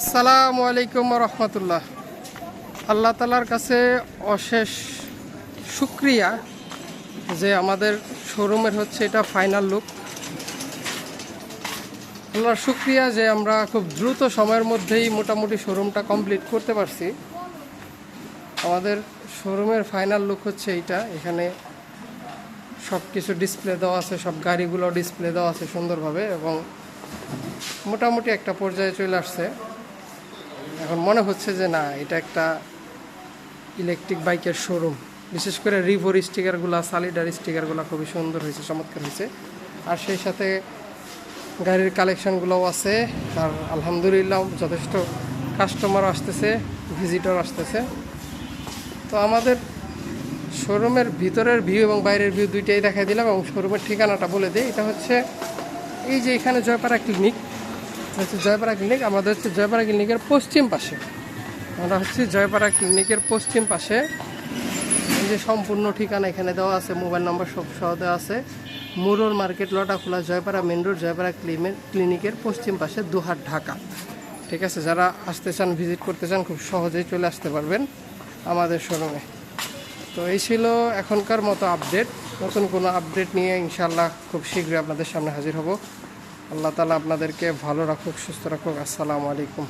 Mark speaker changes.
Speaker 1: আসসালামু আলাইকুম রহমতুল্লাহ। আল্লাহ তালার কাছে অশেষ শুক্রিয়া যে আমাদের শোরুমের হচ্ছে এটা ফাইনাল লুক। আল্লাহর শুক্রিয়া যে আমরা খুব দ্রুত সময়ের মধ্যেই মোটামুটি শোরুমটা কমপ্লিট করতে পারছি। আমাদের শোরুমের ফাইনাল লুক হচ্ছে এইটা। এখানে সব কিছু ডিসপ্লে দেওয়া আছে, সব গাড়িগুলো ডিসপ্লে দেওয়া আছে সুন্দরভাবে এবং মোটামুটি একটা পর্যায়ে চলে আসছে। এখন মনে হচ্ছে যে না, এটা একটা ইলেকট্রিক বাইকের শোরুম বিশেষ করে রিভোর স্টিকারগুলো সালিডার স্টিকারগুলো খুবই সুন্দর হয়েছে, চমৎকার হয়েছে। আর সেই সাথে গাড়ির কালেকশনগুলোও আছে। আর আলহামদুলিল্লাহ যথেষ্ট কাস্টমার আসতেছে ভিজিটর আসতেছে। তো আমাদের শোরুমের ভিতরের ভিউ এবং বাইরের ভিউ দুইটাই দেখাই দিলাম এবং শোরুমের ঠিকানাটা বলে দিই। এটা হচ্ছে এই যে এখানে জয়পাড়া ক্লিনিক হচ্ছে জয়পাড়া ক্লিনিক, আমাদের হচ্ছে জয়পাড়া ক্লিনিকের পশ্চিম পাশে। আমরা হচ্ছে জয়পাড়া ক্লিনিকের পশ্চিম পাশে। যে সম্পূর্ণ ঠিকানা এখানে দেওয়া আছে, মোবাইল নম্বর সব সহ দেওয়া আছে। মুরোর মার্কেট, লটা খোলা, জয়পাড়া মেন রোড, জয়পাড়া ক্লিমে- ক্লিনিকের পশ্চিম পাশে দুহাট, ঢাকা। ঠিক আছে, যারা আসতে চান, ভিজিট করতে চান, খুব সহজেই চলে আসতে পারবেন আমাদের শোরুমে। তো এই ছিল এখনকার মতো আপডেট। নতুন কোনো আপডেট নিয়ে ইনশাল্লাহ খুব শীঘ্রই আপনাদের সামনে হাজির হব। আল্লাহ তালা আপনাদেরকে ভালো রাখুক সুস্থ রাখুক। আসসালামু আলাইকুম।